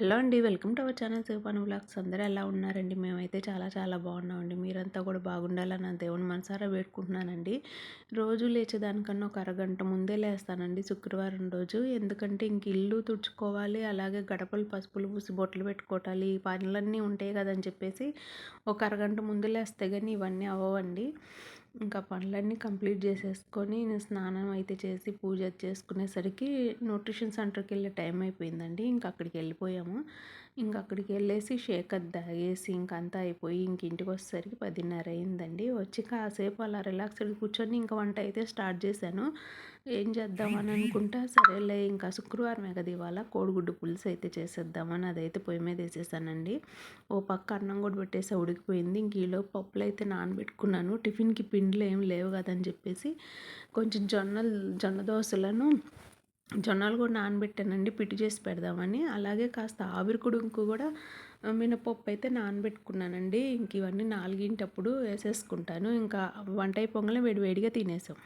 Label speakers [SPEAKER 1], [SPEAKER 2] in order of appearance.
[SPEAKER 1] Hello అండి welcome to our channel Shivapanu blogs అందరూ ఎలా ఉన్నారండి? మేమైతే చాలా చాలా బాగున్నామండి. మీరంతా కూడా బాగుండాలని నా దేవుని మనసారా వేడుకుంటున్నానండి. రోజు లేచేదానికన్నా ఒక అరగంట ముందే లేస్తానండి శుక్రవారం రోజు. ఎందుకంటే ఇంక ఇల్లు తుడుచుకోవాలి అలాగే గడపలు పసుపులు పూసి బొట్లు పెట్టుకోవాలి ఈ పనులన్నీ ఉంటాయి కదని చెప్పేసి ఒక అరగంట ముందు లేస్తే కానీ ఇవన్నీ అవ్వవండి. ఇంకా పనులన్నీ కంప్లీట్ చేసేసుకొని నేను స్నానం అయితే చేసి పూజ చేసుకునేసరికి న్యూట్రిషన్ సెంటర్కి వెళ్ళే టైం అయిపోయిందండి. ఇంకా అక్కడికి వెళ్ళిపోయాము. ఇంక అక్కడికి వెళ్ళేసి షేక్ అది తాగేసి ఇంకంతా అయిపోయి ఇంక ఇంటికి వచ్చేసరికి పదిన్నర అయిందండి. వచ్చి కాసేపు అలా రిలాక్స్డ్ కూర్చొని ఇంకా వంట అయితే స్టార్ట్ చేశాను. ఏం చేద్దామని అనుకుంటా సరేలే ఇంకా శుక్రవారమే కదా ఇవాళ కోడిగుడ్డు పులుసు అయితే చేసేద్దామని అదైతే పొయ్యి మీద వేసేసానండి. ఓ పక్క అన్నం కూడా పెట్టేసి ఉడికిపోయింది. ఇంక ఈలో పప్పులు అయితే నానబెట్టుకున్నాను. టిఫిన్కి పిండిలు ఏం లేవు కదని చెప్పేసి కొంచెం జొన్నలు జొన్న దోశలను జొన్నలు కూడా నానబెట్టానండి పిటి చేసి పెడదామని. అలాగే కాస్త ఆవిరి కుడుంకు కూడా మినపప్పు అయితే నానబెట్టుకున్నానండి. ఇంక ఇవన్నీ నాలుగింటప్పుడు వేసేసుకుంటాను. ఇంకా వంట అయిపోగానే వేడి వేడిగా తినేసాం.